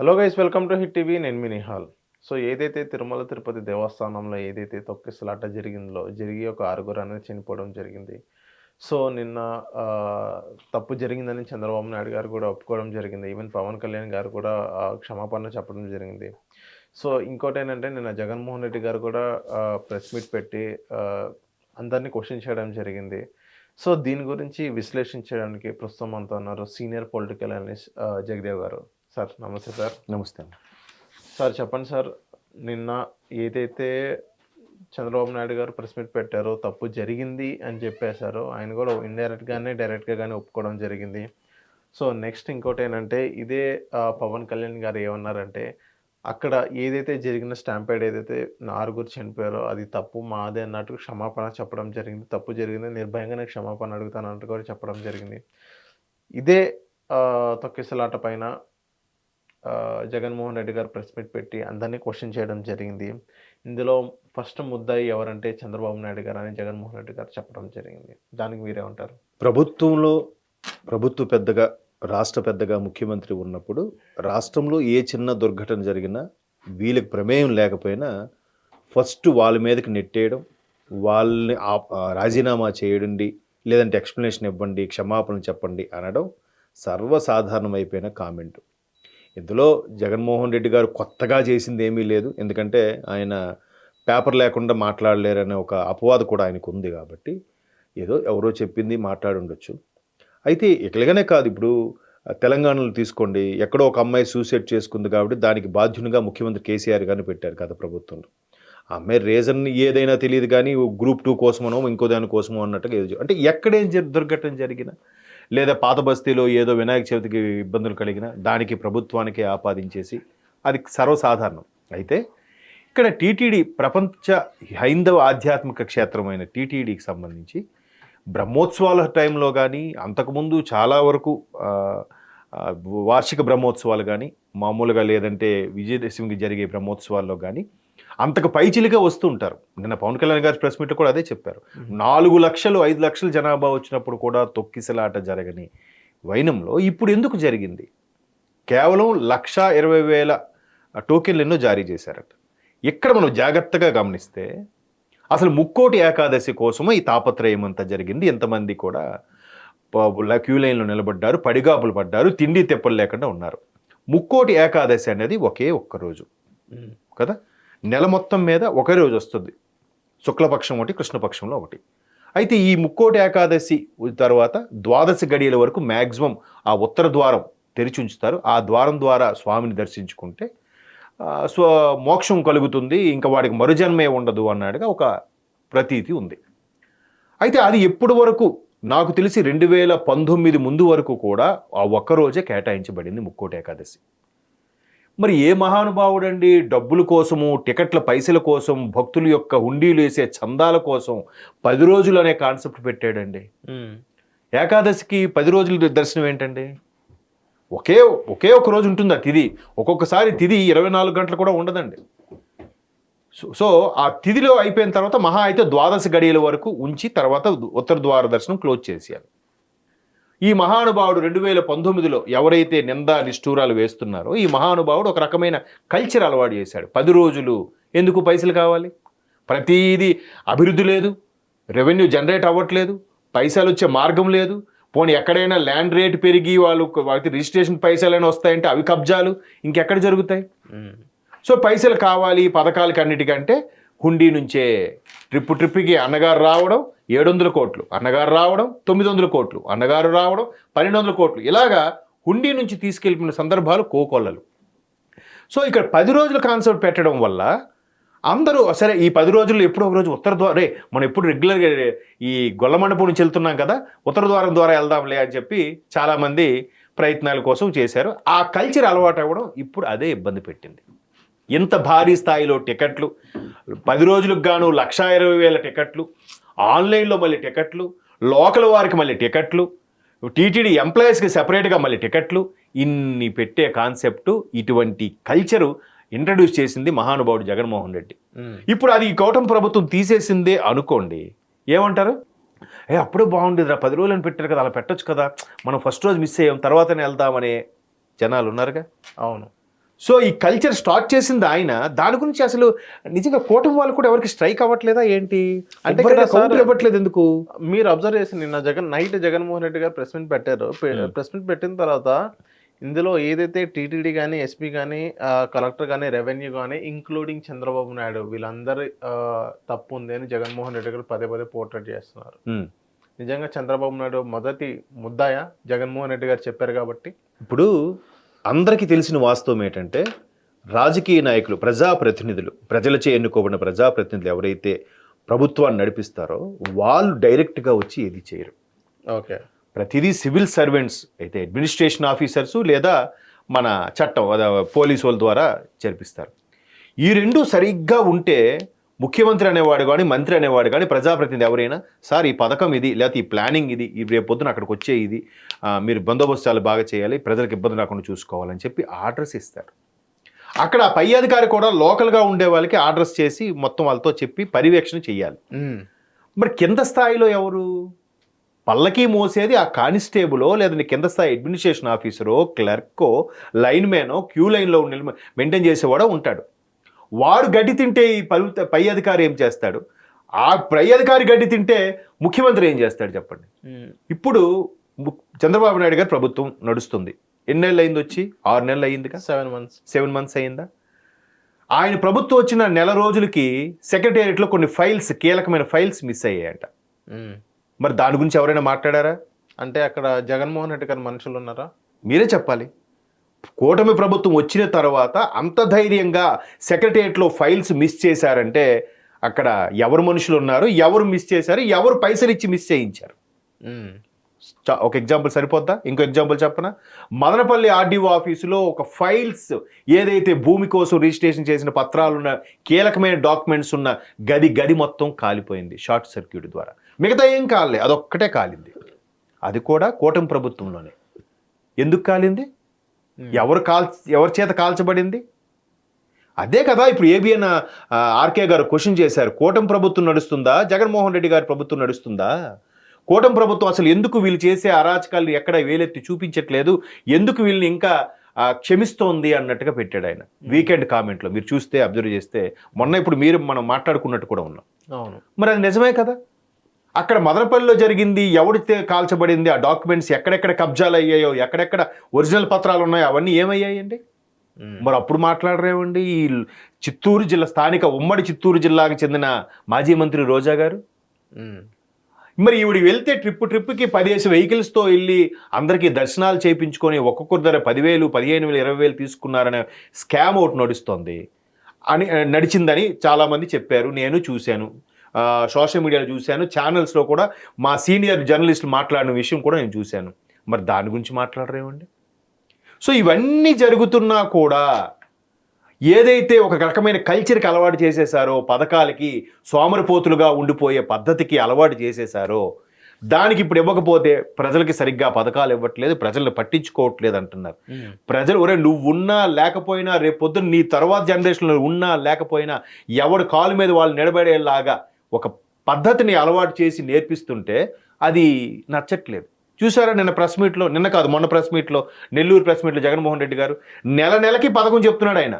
Hello guys welcome to hit TV. నేను మీ Nihal. So ఏదైతే తిరుమల తిరుపతి దేవస్థానంలో ఏదైతే తొక్కిసలాట జరిగిందో జరిగి ఒక ఆరుగురు అనేది చనిపోవడం జరిగింది. సో నిన్న తప్పు జరిగిందని చంద్రబాబు నాయుడు గారు కూడా ఒప్పుకోవడం జరిగింది. ఈవెన్ పవన్ కళ్యాణ్ గారు కూడా క్షమాపణ చెప్పడం జరిగింది. సో ఇంకోటి ఏంటంటే నిన్న జగన్మోహన్ రెడ్డి గారు కూడా ప్రెస్ మీట్ పెట్టి అందరినీ క్వశ్చన్ చేయడం జరిగింది. సో దీని గురించి విశ్లేషించడానికి ప్రస్తుతం అంతా ఉన్నారు సీనియర్ పొలిటికల్ అనలిస్ట్ జగదేవ్ గారు. సార్ నమస్తే సార్. నమస్తే సార్ చెప్పండి సార్ నిన్న ఏదైతే చంద్రబాబు నాయుడు గారు ప్రెస్ మీట్ పెట్టారో తప్పు జరిగింది అని చెప్పేశారో ఆయన కూడా ఇండైరెక్ట్గానే డైరెక్ట్గా కానీ ఒప్పుకోవడం జరిగింది. సో నెక్స్ట్ ఇంకోటి ఏంటంటే ఇదే పవన్ కళ్యాణ్ గారు ఏమన్నారంటే అక్కడ ఏదైతే జరిగిన స్టాంపేడ్ ఏదైతే ఆరుగురు చనిపోయారో అది తప్పు మాదే అన్నట్టు క్షమాపణ చెప్పడం జరిగింది. తప్పు జరిగింది నిర్భయంగానే క్షమాపణ అడుగుతాను అన్నట్టు కూడా చెప్పడం జరిగింది. ఇదే తొక్కిసలాట పైన జగన్మోహన్ రెడ్డి గారు ప్రెస్ మీట్ పెట్టి అందరినీ క్వశ్చన్ చేయడం జరిగింది. ఇందులో ఫస్ట్ ముద్దాయి ఎవరంటే చంద్రబాబు నాయుడు గారు అని జగన్మోహన్ రెడ్డి గారు చెప్పడం జరిగింది. దానికి మీరే ఉంటారు ప్రభుత్వంలో ప్రభుత్వ పెద్దగా రాష్ట్ర పెద్దగా ముఖ్యమంత్రి ఉన్నప్పుడు రాష్ట్రంలో ఏ చిన్న దుర్ఘటన జరిగినా వీళ్ళకి ప్రమేయం లేకపోయినా ఫస్ట్ వాళ్ళ మీదకి నెట్టేయడం వాళ్ళని ఆ- రాజీనామా చేయండి లేదంటే ఎక్స్ప్లెనేషన్ ఇవ్వండి క్షమాపణ చెప్పండి అనడం సర్వసాధారణమైపోయిన కామెంట్. ఇందులో జగన్మోహన్ రెడ్డి గారు కొత్తగా చేసింది ఏమీ లేదు. ఎందుకంటే ఆయన పేపర్ లేకుండా మాట్లాడలేరనే ఒక అపవాదు కూడా ఆయనకు ఉంది కాబట్టి ఏదో ఎవరో చెప్పింది మాట్లాడి ఉండొచ్చు. అయితే ఇట్లాగనే కాదు ఇప్పుడు తెలంగాణలో తీసుకోండి ఎక్కడో ఒక అమ్మాయి సూసైడ్ చేసుకుంది కాబట్టి దానికి బాధ్యునిగా ముఖ్యమంత్రి కేసీఆర్ గారిని పెట్టారు గత ప్రభుత్వంలో. ఆ అమ్మాయి రీజన్ ఏదైనా తెలియదు కానీ గ్రూప్ టూ కోసమనో ఇంకో దాని కోసమో అన్నట్టుగా ఏదో అంటే ఎక్కడేం జరి దుర్ఘటన జరిగినా లేదా పాత బస్తీలో ఏదో వినాయక చవితికి ఇబ్బందులు కలిగిన దానికి ప్రభుత్వానికి ఆపాదించేసి అది సర్వసాధారణం. అయితే ఇక్కడ టీటీడీ ప్రపంచ హైందవ ఆధ్యాత్మిక క్షేత్రమైన టీటీడీకి సంబంధించి బ్రహ్మోత్సవాల టైంలో కానీ అంతకుముందు చాలా వరకు వార్షిక బ్రహ్మోత్సవాలు కానీ మామూలుగా లేదంటే విజయదశమికి జరిగే బ్రహ్మోత్సవాల్లో కానీ అంతకు పైచిలిగా వస్తూ ఉంటారు. నిన్న పవన్ కళ్యాణ్ గారి ప్రెస్ మీట్లో కూడా అదే చెప్పారు. నాలుగు లక్షలు ఐదు లక్షల జనాభా వచ్చినప్పుడు కూడా తొక్కిసలాట జరగని వైనంలో ఇప్పుడు ఎందుకు జరిగింది? కేవలం లక్ష ఇరవై వేల టోకెన్లు ఎన్నో జారీ చేశారట. ఇక్కడ మనం జాగ్రత్తగా గమనిస్తే అసలు ముక్కోటి ఏకాదశి కోసము ఈ తాపత్రయం అంతా జరిగింది. ఎంతమంది కూడా క్యూ లైన్లో నిలబడ్డారు పడిగాపులు పడ్డారు తిండి తెప్పలు లేకుండా ఉన్నారు. ముక్కోటి ఏకాదశి అనేది ఒకే ఒక్క రోజు. కదా? నెల మొత్తం మీద ఒకే రోజు వస్తుంది. శుక్లపక్షం ఒకటి కృష్ణపక్షంలో ఒకటి. అయితే ఈ ముక్కోటి ఏకాదశి తర్వాత ద్వాదశి గడియల వరకు మ్యాక్సిమం ఆ ఉత్తర ద్వారం తెరిచి ఉంచుతారు. ఆ ద్వారం ద్వారా స్వామిని దర్శించుకుంటే స్వ మోక్షం కలుగుతుంది. ఇంకా వాడికి మరుజన్మే ఉండదు అన్నట్టుగా ఒక ప్రతీతి ఉంది. అయితే అది ఎప్పటి వరకు? నాకు తెలిసి రెండు వేల పంతొమ్మిది ముందు వరకు కూడా ఆ ఒక్కరోజే కేటాయించబడింది ముక్కోటి ఏకాదశి. మరి ఏ మహానుభావుడండి? డబ్బుల కోసము టికెట్ల పైసల కోసం భక్తుల యొక్క హుండీలు వేసే చందాల కోసం పది రోజులు అనే కాన్సెప్ట్ పెట్టాడండి. ఏకాదశికి పది రోజుల దర్శనం ఏంటండి? ఒకే ఒకే ఒక రోజు ఉంటుంది ఆ తిథి ఒక్కొక్కసారి తిథి ఇరవై నాలుగు గంటలు కూడా ఉండదండి. సో సో ఆ తిథిలో అయిపోయిన తర్వాత మహా అయితే ద్వాదశ గడియల వరకు ఉంచి తర్వాత ఉత్తర ద్వార దర్శనం క్లోజ్ చేసేయాలి. ఈ మహానుభావుడు రెండు వేల పంతొమ్మిదిలో ఎవరైతే నింద నిష్ఠూరాలు వేస్తున్నారో ఈ మహానుభావుడు ఒక రకమైన కల్చర్ అలవాటు చేశాడు. పది రోజులు ఎందుకు పైసలు కావాలి? ప్రతిదీ అభివృద్ధి లేదు రెవెన్యూ జనరేట్ అవ్వట్లేదు పైసలు వచ్చే మార్గం లేదు. పోనీ ఎక్కడైనా ల్యాండ్ రేట్ పెరిగి వాళ్ళు వాటి రిజిస్ట్రేషన్ పైసలైనా వస్తాయంటే అవి కబ్జాలు ఇంకెక్కడ జరుగుతాయి? సో పైసలు కావాలి పథకాలకి అన్నిటికంటే హుండీ నుంచే ట్రిప్పు ట్రిప్కి అన్నగారు రావడం ఏడు వందల కోట్లు అన్నగారు రావడం తొమ్మిది వందల కోట్లు అన్నగారు రావడం పన్నెండు వందల కోట్లు. ఇలాగా హుండీ నుంచి తీసుకెళ్ళిన సందర్భాలు కోకొల్లలు. సో ఇక్కడ పది రోజుల కాన్సెప్ట్ పెట్టడం వల్ల అందరూ సరే ఈ పది రోజుల్లో ఎప్పుడో ఒక రోజు ఉత్తర ద్వారం రే మనం ఎప్పుడు రెగ్యులర్గా ఈ గొల్లమండపం నుంచి వెళ్తున్నాం కదా ఉత్తర ద్వారం ద్వారా వెళ్దాంలే అని చెప్పి చాలామంది ప్రయత్నాల కోసం చేశారు. ఆ కల్చర్ అలవాటు అవ్వడం ఇప్పుడు అదే ఇబ్బంది పెట్టింది. ఇంత భారీ స్థాయిలో టికెట్లు పది రోజులకు గాను లక్షా ఇరవై వేల టికెట్లు ఆన్లైన్లో మళ్ళీ టికెట్లు లోకల్ వారికి మళ్ళీ టికెట్లు టీటీడీ ఎంప్లాయీస్కి సెపరేట్గా మళ్ళీ టికెట్లు ఇన్ని పెట్టే కాన్సెప్టు ఇటువంటి కల్చరు ఇంట్రడ్యూస్ చేసింది మహానుభావుడు జగన్మోహన్ రెడ్డి. ఇప్పుడు అది ఈ కూటమి ప్రభుత్వం తీసేసిందే అనుకోండి ఏమంటారు? ఏ అప్పుడే బాగుండేదిరా పది రోజులని పెట్టారు కదా అలా పెట్టొచ్చు కదా మనం ఫస్ట్ రోజు మిస్ అయ్యాం తర్వాతనే వెళ్దామనే జనాలు ఉన్నారుగా? అవును. సో ఈ కల్చర్ స్టార్ట్ చేసింది ఆయన. దాని గురించి అసలు నిజంగా కూటమి వాళ్ళు కూడా ఎవరికి స్ట్రైక్ అవ్వట్లేదా ఏంటి? అంటే కౌంటర్ ఇవ్వట్లేదు ఎందుకు? మీరు అబ్జర్వ్ చేసి నిన్న Jagan night Jaganmohan Reddy garu press meet పెట్టారు. ప్రెస్ మీట్ పెట్టిన తర్వాత ఇందులో ఏదైతే టీటీడీ కానీ ఎస్పీ కానీ కలెక్టర్ కానీ రెవెన్యూ కానీ ఇంక్లూడింగ్ చంద్రబాబు నాయుడు వీళ్ళందరి తప్పు ఉంది అని జగన్మోహన్ రెడ్డి గారు పదే పదే పోర్ట్రేట్ చేస్తున్నారు. ఉమ్. నిజంగా చంద్రబాబు నాయుడు మొదటి ముద్దాయ జగన్మోహన్ రెడ్డి గారు చెప్పారు కాబట్టి. ఇప్పుడు అందరికీ తెలిసిన వాస్తవం ఏంటంటే రాజకీయ నాయకులు ప్రజాప్రతినిధులు ప్రజలచే ఎన్నుకోబడిన ప్రజాప్రతినిధులు ఎవరైతే ప్రభుత్వాన్ని నడిపిస్తారో వాళ్ళు డైరెక్ట్గా వచ్చి ఏది చేయరు. ఓకే. ప్రతిదీ సివిల్ సర్వెంట్స్ అయితే అడ్మినిస్ట్రేషన్ ఆఫీసర్స్ లేదా మన చట్టం పోలీసు వాళ్ళ ద్వారా జరిపిస్తారు ఈ రెండు సరిగ్గా ఉంటే ముఖ్యమంత్రి అనేవాడు కానీ మంత్రి అనేవాడు కానీ ప్రజాప్రతినిధి ఎవరైనా సార్ ఈ పథకం ఇది లేకపోతే ఈ ప్లానింగ్ ఇది ఈ రేపు పొద్దున అక్కడికి వచ్చే ఇది మీరు బందోబస్తు చాలా బాగా చేయాలి ప్రజలకు ఇబ్బంది రాకుండా చూసుకోవాలని చెప్పి ఆర్డర్స్ ఇస్తారు. అక్కడ పై అధికారి కూడా లోకల్గా ఉండే వాళ్ళకి ఆర్డర్స్ చేసి మొత్తం వాళ్ళతో చెప్పి పర్యవేక్షణ చేయాలి. మరి కింద స్థాయిలో ఎవరు? పల్లకి మోసేది ఆ కానిస్టేబులో లేదంటే కింద స్థాయి అడ్మినిస్ట్రేషన్ ఆఫీసరో క్లర్కో లైన్ మ్యానో క్యూ లైన్లో ఉండి మెయింటైన్ చేసేవాడో ఉంటాడు. వాడు గడ్డి తింటే ఈ పలు పై అధికారి ఏం చేస్తాడు? ఆ పై అధికారి గడ్డి తింటే ముఖ్యమంత్రి ఏం చేస్తాడు చెప్పండి. ఇప్పుడు చంద్రబాబు నాయుడు గారి ప్రభుత్వం నడుస్తుంది. ఎన్ని నెలలు అయింది వచ్చి? ఆరు నెలలు అయిందిగా సెవెన్ మంత్స్ సెవెన్ మంత్స్ అయిందా? ఆయన ప్రభుత్వం వచ్చిన నెల రోజులకి సెక్రటేరియట్లో కొన్ని ఫైల్స్ కీలకమైన ఫైల్స్ మిస్ అయ్యాయంట. మరి దాని గురించి ఎవరైనా మాట్లాడారా? అంటే అక్కడ జగన్మోహన్ రెడ్డి గారు మనుషులు ఉన్నారా? మీరే చెప్పాలి. కూటమి ప్రభుత్వం వచ్చిన తర్వాత అంత ధైర్యంగా సెక్రటేరియట్లో ఫైల్స్ మిస్ చేశారంటే అక్కడ ఎవరు మనుషులు ఉన్నారు ఎవరు మిస్ చేశారు ఎవరు పైసలు ఇచ్చి మిస్ చేయించారు? ఒక ఎగ్జాంపుల్ సరిపోద్దా? ఇంకో ఎగ్జాంపుల్ చెప్పనా? మదనపల్లి ఆర్డీఓ ఆఫీసులో ఒక ఫైల్స్ ఏదైతే భూమి కోసం రిజిస్ట్రేషన్ చేసిన పత్రాలు ఉన్న కీలకమైన డాక్యుమెంట్స్ ఉన్న గది గది మొత్తం కాలిపోయింది షార్ట్ సర్క్యూట్ ద్వారా. మిగతా ఏం కాలే అదొక్కటే కాలింది. అది కూడా కూటమి ప్రభుత్వంలోనే. ఎందుకు కాలింది? ఎవరు కాల్ ఎవరి చేత కాల్చబడింది? అదే కదా ఇప్పుడు ఏబిఎన్ ఆర్కే గారు క్వశ్చన్ చేశారు కూటమి ప్రభుత్వం నడుస్తుందా? జగన్మోహన్ రెడ్డి గారి ప్రభుత్వం నడుస్తుందా? కూటమి ప్రభుత్వం అసలు ఎందుకు వీళ్ళు చేసే అరాచకాలు ఎక్కడ వేలెత్తి చూపించట్లేదు? ఎందుకు వీళ్ళని ఇంకా క్షమిస్తోంది అన్నట్టుగా పెట్టాడు ఆయన. వీకెండ్ కామెంట్లో మీరు చూస్తే అబ్జర్వ్ చేస్తే మొన్న ఇప్పుడు మీరు మనం మాట్లాడుకున్నట్టు కూడా ఉన్నాం. అవును. మరి అది నిజమే కదా? అక్కడ మదనపల్లిలో జరిగింది ఎవడితే కాల్చబడింది ఆ డాక్యుమెంట్స్ ఎక్కడెక్కడ కబ్జాలు అయ్యాయో ఎక్కడెక్కడ ఒరిజినల్ పత్రాలు ఉన్నాయో అవన్నీ ఏమయ్యాయండి. మరి అప్పుడు మాట్లాడరేమండి? ఈ చిత్తూరు జిల్లా స్థానిక ఉమ్మడి చిత్తూరు జిల్లాకు చెందిన మాజీ మంత్రి రోజా గారు. మరి ఈవిడ వెళ్తే ట్రిప్ ట్రిప్కి పదిహేను వెహికల్స్తో వెళ్ళి అందరికీ దర్శనాలు చేయించుకొని ఒక్కొక్కరి ధర పదివేలు పదిహేను వేలు ఇరవై వేలు తీసుకున్నారనే స్కామ్ ఒకటి నడుస్తోంది. అని నడిచిందని చాలామంది చెప్పారు నేను చూశాను. సోషల్ మీడియాలో చూశాను. ఛానల్స్లో కూడా మా సీనియర్ జర్నలిస్టులు మాట్లాడిన విషయం కూడా నేను చూశాను. మరి దాని గురించి మాట్లాడరేమండి? సో ఇవన్నీ జరుగుతున్నా కూడా ఏదైతే ఒక రకమైన కల్చర్కి అలవాటు చేసేసారో పథకాలకి సోమరిపోతులుగా ఉండిపోయే పద్ధతికి అలవాటు చేసేసారో దానికి ఇప్పుడు ఇవ్వకపోతే ప్రజలకి సరిగ్గా పథకాలు ఇవ్వట్లేదు ప్రజల్ని పట్టించుకోవట్లేదు అంటున్నారు. ప్రజలు ఒరే నువ్వు ఉన్నా లేకపోయినా రేపు పొద్దున్న నీ తర్వాత జనరేషన్లో ఉన్నా లేకపోయినా ఎవడు కాలు మీద వాళ్ళు నిలబడేలాగా ఒక పద్ధతిని అలవాటు చేసి నేర్పిస్తుంటే అది నచ్చట్లేదు చూసారా నిన్న ప్రెస్ మీట్లో నిన్న కాదు మొన్న ప్రెస్ మీట్లో నెల్లూరు ప్రెస్ మీట్లో జగన్మోహన్ రెడ్డి గారు నెల నెలకి పథకం చెప్తున్నాడు ఆయన.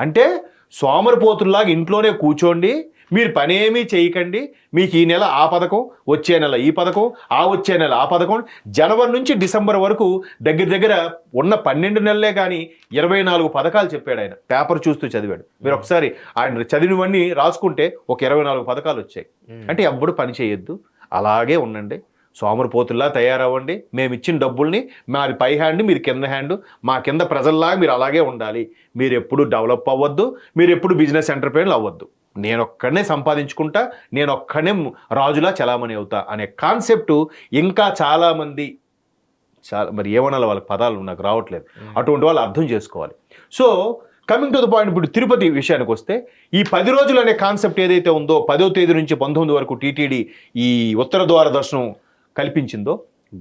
అంటే సోమరిపోతుల్లాగా ఇంట్లోనే కూర్చోండి మీరు పనేమీ చేయకండి. మీకు ఈ నెల ఆ పథకం వచ్చే నెల ఈ పథకం ఆ వచ్చే నెల ఆ పథకం. జనవరి నుంచి డిసెంబర్ వరకు దగ్గర దగ్గర ఉన్న పన్నెండు నెలలే కానీ ఇరవై నాలుగు పథకాలు చెప్పాడు ఆయన. పేపర్ చూస్తూ చదివాడు. మీరు ఒకసారి ఆయన చదివినవన్నీ రాసుకుంటే ఒక ఇరవై నాలుగు పథకాలు వచ్చాయి. అంటే ఎవ్వడు పని చేయొద్దు. అలాగే ఉండండి. సోమరిపోతుల్లా తయారవ్వండి. మేము ఇచ్చిన డబ్బుల్ని మాది పై హ్యాండ్ మీరు కింద హ్యాండ్ మా కింద ప్రజల్లాగా మీరు అలాగే ఉండాలి. మీరు ఎప్పుడు డెవలప్ అవ్వద్దు. మీరు ఎప్పుడు బిజినెస్ ఎంటర్ప్రైనర్ అవ్వద్దు. నేను ఒక్కడనే సంపాదించుకుంటా నేను ఒక్కడనే రాజులా చలామణి అవుతా అనే కాన్సెప్ట్ ఇంకా చాలామంది చాలా మరి ఏమనాలి వాళ్ళకి పదాలు నాకు రావట్లేదు. అటువంటి వాళ్ళు అర్థం చేసుకోవాలి. So coming to the point ఇప్పుడు తిరుపతి విషయానికి వస్తే ఈ పది రోజులు అనే కాన్సెప్ట్ ఏదైతే ఉందో పదో తేదీ నుంచి పంతొమ్మిది వరకు టీటీడీ ఈ ఉత్తర ద్వార దర్శనం కల్పించిందో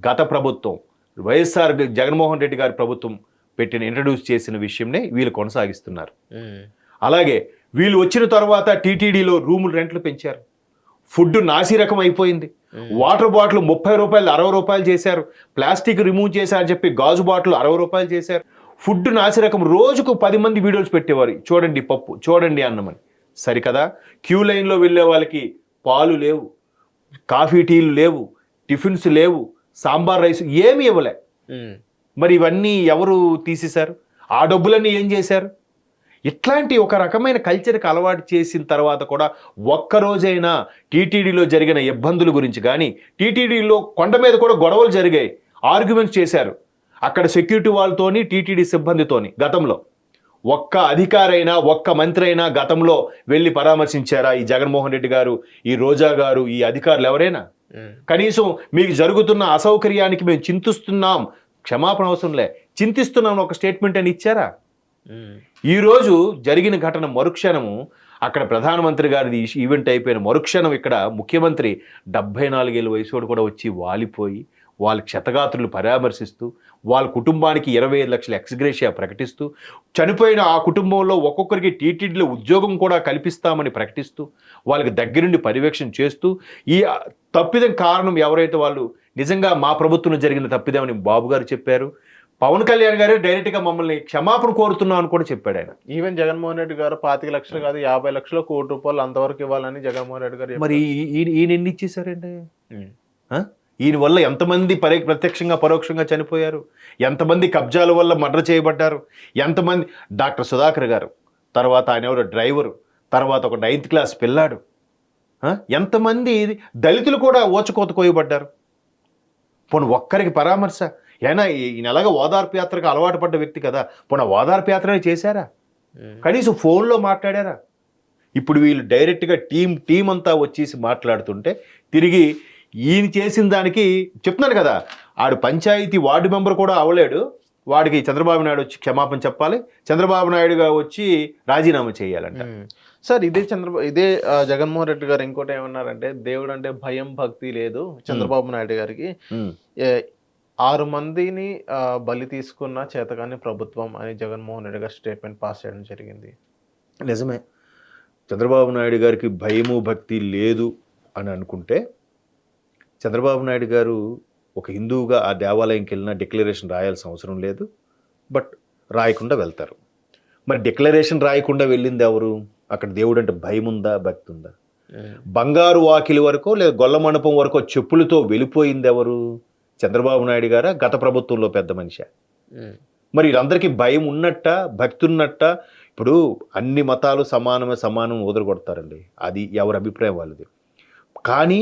గత ప్రభుత్వం వైఎస్ఆర్ జగన్మోహన్ రెడ్డి గారి ప్రభుత్వం పెట్టిన ఇంట్రడ్యూస్ చేసిన విషయంనే వీళ్ళు కొనసాగిస్తున్నారు. అలాగే వీళ్ళు వచ్చిన తర్వాత టీటీడీలో రూములు రెంట్లు పెంచారు. ఫుడ్ నాసి రకం అయిపోయింది వాటర్ బాటిల్ ముప్పై రూపాయలు అరవై రూపాయలు చేశారు. ప్లాస్టిక్ రిమూవ్ చేశారని చెప్పి గాజు బాటిల్ అరవై రూపాయలు చేశారు. ఫుడ్ నాసిరకం రోజుకు పది మంది వీడియోస్ పెట్టేవారు. చూడండి పప్పు చూడండి అన్నమని. సరికదా? క్యూ లైన్లో వెళ్ళే వాళ్ళకి పాలు లేవు కాఫీ టీలు లేవు టిఫిన్స్ లేవు సాంబార్ రైస్ ఏమీ ఇవ్వలే. మరి ఇవన్నీ ఎవరు తీసేశారు? ఆ డబ్బులన్నీ ఏం చేశారు? ఇట్లాంటి ఒక రకమైన కల్చర్కి అలవాటు చేసిన తర్వాత కూడా ఒక్కరోజైనా టీటీడీలో జరిగిన ఇబ్బందుల గురించి కానీ టీటీడీలో కొండ మీద కూడా గొడవలు జరిగాయి. ఆర్గ్యుమెంట్స్ చేశారు. అక్కడ సెక్యూరిటీ వాళ్ళతోని టీటీడీ సిబ్బందితోని గతంలో. ఒక్క అధికారైనా ఒక్క మంత్రి అయినా గతంలో వెళ్ళి పరామర్శించారా ఈ జగన్మోహన్ రెడ్డి గారు ఈ రోజా గారు ఈ అధికారులు ఎవరైనా. కనీసం మీకు జరుగుతున్న అసౌకర్యానికి మేము చింతిస్తున్నాం. క్షమాపణ అవసరంలే చింతిస్తున్నాం ఒక స్టేట్మెంట్ అని ఇచ్చారా. ఈరోజు జరిగిన ఘటన మరుక్షణము. అక్కడ ప్రధానమంత్రి గారిది ఈవెంట్ అయిపోయిన మరుక్షణం ఇక్కడ ముఖ్యమంత్రి డెబ్బై నాలుగేళ్ళ వయసుడు కూడా వచ్చి వాలిపోయి వాళ్ళ క్షతగాత్రులు పరామర్శిస్తూ వాళ్ళ కుటుంబానికి ఇరవై ఐదు లక్షల ఎక్స్గ్రేషియా ప్రకటిస్తూ చనిపోయిన ఆ కుటుంబంలో ఒక్కొక్కరికి టీటీడీలో ఉద్యోగం కూడా కల్పిస్తామని ప్రకటిస్తూ వాళ్ళకి దగ్గరుండి పర్యవేక్షణ చేస్తూ ఈ తప్పిదం కారణం ఎవరైతే వాళ్ళు నిజంగా మా ప్రభుత్వంలో జరిగిన తప్పిదమని బాబు గారు చెప్పారు. పవన్ కళ్యాణ్ గారు డైరెక్ట్గా మమ్మల్ని క్షమాపణ కోరుతున్నాం అని కూడా చెప్పాడు ఆయన. ఈవెన్ జగన్మోహన్ రెడ్డి గారు పాతిక లక్షలు కాదు యాభై లక్షలు కోటి రూపాయలు అంతవరకు ఇవ్వాలని జగన్మోహన్ రెడ్డి గారు మరి ఈయన ఈయన ఎన్ని ఇచ్చేసారండి ఆ? ఈయన వల్ల ఎంతమంది పరి ప్రత్యక్షంగా పరోక్షంగా చనిపోయారు? ఎంతమంది కబ్జాల వల్ల మర్డర్ చేయబడ్డారు? ఎంతమంది డాక్టర్ సుధాకర్ గారు తర్వాత ఆయన ఎవరు? డ్రైవరు తర్వాత ఒక నైన్త్ క్లాస్ పిల్లాడు? ఎంతమంది దళితులు కూడా ఓచకోత కోయబడ్డారు? పోనీ ఒక్కరికి పరామర్శ? అయినా ఈయన ఎలాగ ఓదార్పు యాత్రకు అలవాటు పడ్డ వ్యక్తి కదా. పోనీ ఓదార్పు యాత్రనే చేశారా. కనీసం ఫోన్లో మాట్లాడారా? ఇప్పుడు వీళ్ళు డైరెక్ట్గా టీం టీం అంతా వచ్చేసి మాట్లాడుతుంటే తిరిగి ఈయన చేసిన దానికి చెప్తున్నాను కదా ఆడు పంచాయతీ వార్డు మెంబర్ కూడా అవ్వలేడు వాడికి చంద్రబాబు నాయుడు వచ్చి క్షమాపణ చెప్పాలి. చంద్రబాబు నాయుడుగా వచ్చి రాజీనామా చేయాలంట. సార్ ఇదే చంద్రబాబు ఇదే జగన్మోహన్ రెడ్డి గారు ఇంకోటి ఏమన్నారంటే దేవుడు అంటే భయం భక్తి లేదు చంద్రబాబు నాయుడు గారికి. ఆరు మందిని ఆ, బలి తీసుకున్న చేతగాని ప్రభుత్వం అని జగన్మోహన్ రెడ్డి గారు స్టేట్మెంట్ పాస్ చేయడం జరిగింది. నిజమే. చంద్రబాబు నాయుడు గారికి భయము భక్తి లేదు అని అనుకుంటే చంద్రబాబు నాయుడు గారు ఒక హిందువుగా ఆ దేవాలయంకి వెళ్ళినా డిక్లరేషన్ రాయాల్సిన అవసరం లేదు. బట్ రాయకుండా వెళ్తారు. మరి డిక్లరేషన్ రాయకుండా వెళ్ళింది ఎవరు? అక్కడ దేవుడు అంటే భయం ఉందా భక్తి ఉందా. బంగారు వాకిలి వరకు లేదా గొల్ల మండపం వరకు చెప్పులతో వెళ్ళిపోయింది ఎవరు? చంద్రబాబు నాయుడు గారా? గత ప్రభుత్వంలో పెద్ద మనిషి. మరి వీళ్ళందరికీ భయం ఉన్నట్ట? భక్తి ఉన్నట్ట? ఇప్పుడు అన్ని మతాలు సమానమే సమానం వదలగొడతారండి అది ఎవరి అభిప్రాయం వాళ్ళది. కానీ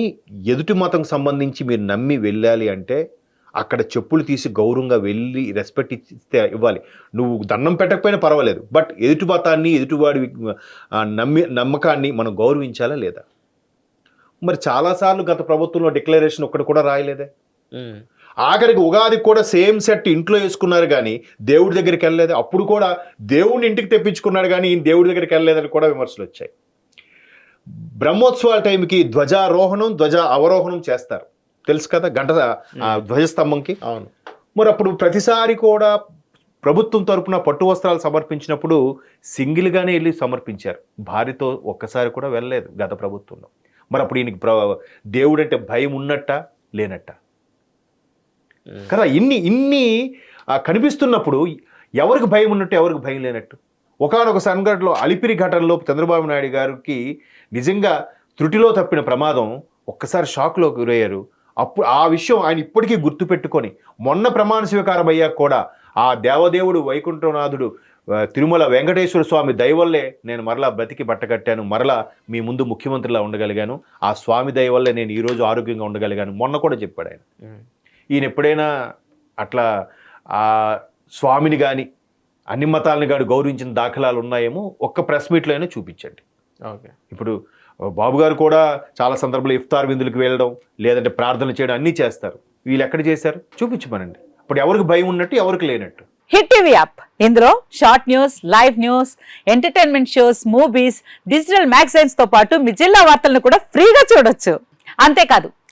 ఎదుటి మతంకు సంబంధించి మీరు నమ్మి వెళ్ళాలి అంటే అక్కడ చెప్పులు తీసి గౌరవంగా వెళ్ళి రెస్పెక్ట్ ఇస్తే ఇవ్వాలి. నువ్వు దండం పెట్టకపోయినా పర్వాలేదు. బట్ ఎదుటి మతాన్ని ఎదుటివాడి నమ్మి నమ్మకాన్ని మనం గౌరవించాలా లేదా? మరి చాలాసార్లు గత ప్రభుత్వంలో డిక్లరేషన్ ఒక్కటి కూడా రాయలేదే. ఆఖరికి ఉగాదికి కూడా సేమ్ సెట్ ఇంట్లో వేసుకున్నారు కానీ దేవుడి దగ్గరికి వెళ్ళలేదు. అప్పుడు కూడా దేవుడిని ఇంటికి తెప్పించుకున్నాడు కానీ ఈయన దేవుడి దగ్గరికి వెళ్ళలేదని కూడా విమర్శలు వచ్చాయి. బ్రహ్మోత్సవాల టైంకి ధ్వజారోహణం ధ్వజ అవరోహణం చేస్తారు. తెలుసు కదా గంట ధ్వజస్తంభంకి? అవును. మరి అప్పుడు ప్రతిసారి కూడా ప్రభుత్వం తరపున పట్టు వస్త్రాలు సమర్పించినప్పుడు సింగిల్గానే వెళ్ళి సమర్పించారు. భార్యతో ఒక్కసారి కూడా వెళ్ళలేదు గత ప్రభుత్వంలో. మరి అప్పుడు ఈయనకి ప్ర దేవుడు అంటే భయం ఉన్నట్ట లేనట్ట. కదా ఇన్ని ఇన్ని కనిపిస్తున్నప్పుడు ఎవరికి భయం ఉన్నట్టు ఎవరికి భయం లేనట్టు? ఒకనొక సంఘటనలో అలిపిరి ఘటనలో చంద్రబాబు నాయుడు గారికి నిజంగా త్రుటిలో తప్పిన ప్రమాదం ఒక్కసారి షాక్లోకి గురయ్యారు. అప్పుడు ఆ విషయం ఆయన ఇప్పటికీ గుర్తుపెట్టుకొని మొన్న ప్రమాణ స్వీకారం అయ్యాక కూడా ఆ దేవదేవుడు వైకుంఠనాథుడు తిరుమల వెంకటేశ్వర స్వామి దయవల్లే నేను మరలా బ్రతికి బట్టకట్టాను మరలా మీ ముందు ముఖ్యమంత్రిలా ఉండగలిగాను ఆ స్వామి దయవల్లే నేను ఈరోజు ఆరోగ్యంగా ఉండగలిగాను మొన్న కూడా చెప్పాడు ఆయన. ఈయన ఎప్పుడైనా అట్లా ఆ స్వామిని కానీ అన్ని మతాలను కానీ గౌరవించిన దాఖలాలు ఉన్నాయేమో ఒక్క ప్రెస్ మీట్లో అయినా చూపించండి. ఓకే. ఇప్పుడు బాబు గారు కూడా చాలా సందర్భాలు ఇఫ్తార్ విందులకు వెళ్ళడం లేదంటే ప్రార్థనలు చేయడం అన్నీ చేస్తారు. వీళ్ళు ఎక్కడ చేశారు? చూపించమనండి. ఇప్పుడు ఎవరికి భయం ఉన్నట్టు ఎవరికి లేనట్టు. Hit TV app. ఇందులో short news live news entertainment shows movies digital మ్యాగజైన్స్తో పాటు మీ జిల్లా వార్తలను కూడా ఫ్రీగా చూడొచ్చు. అంతేకాదు